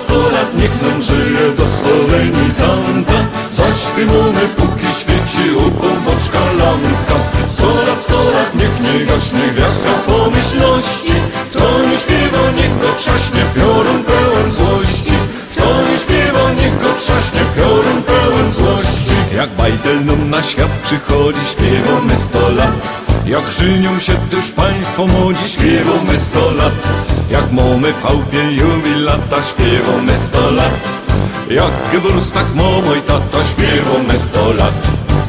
sto lat, niech nam żyje do solenizanta Zaśpiewamy póki świeci u boczka lampka. Sto lat, sto lat, niech nie gaśnie gwiazdka pomyślności. Kto nie śpiewa, niech go trzaśnie piorun pełen złości. Kto nie śpiewa, niech go trzaśnie piorun pełen złości. Jak bajdel nam na świat przychodzi, śpiewamy sto lat Jak żynią się też państwo młodzi, śpiewamy sto lat. Jak mamy w chałupie jubilata, śpiewamy sto lat. Jak Geburstag mamo i tata, śpiewamy sto lat.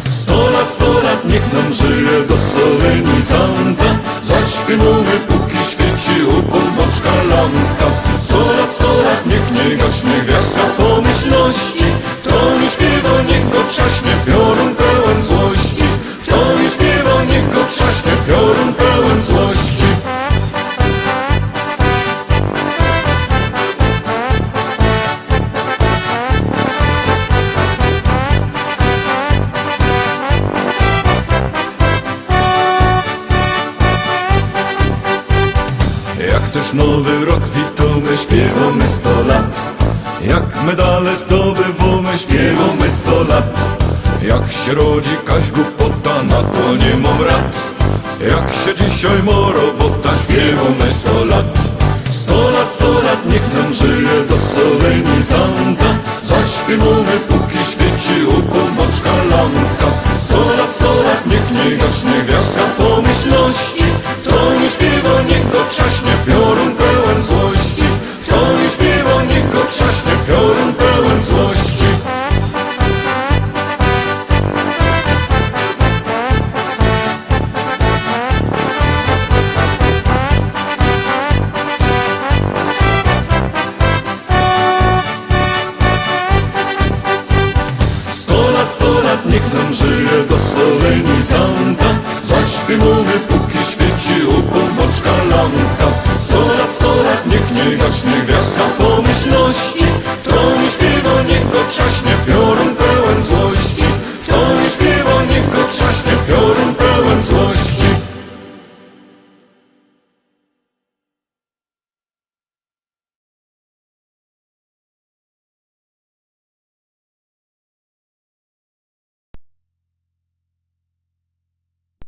Sto lat, sto lat, niech nam żyje do solenizanta Zaśpiewamy póki świeci u boczka lampka. Sto lat, sto lat, niech nie gaśnie gwiazdka pomyślności. Kto nie śpiewa, niech go trzaśnie trzaśnie piorun pełen złości. Jak też nowy rok witamy, śpiewamy sto lat. Jak medale zdobywamy, śpiewamy sto lat Jak się rodzi kaś głupota, na to nie mam rad. Jak się dzisiaj ma robota, śpiewamy sto lat. Sto lat, sto lat, niech nam żyje do solenizanta Zaśpiewamy póki świeci u boczka lampka. Sto lat, sto lat, niech nie gaśnie gwiazdka pomyślności. Kto nie śpiewa, niech go trzaśnie piorun pełen złości. Kto nie śpiewa, niech go trzaśnie piorun lat, sto lat, niech nam żyje do solenizanta Zaśpiewamy póki świeci u boczka lampka Sto lat, sto lat, niech nie gaśnie gwiazdka pomyślności. Kto nie śpiewa, niech go trzaśnie piorun pełen złości. Kto nie śpiewa, niech go trzaśnie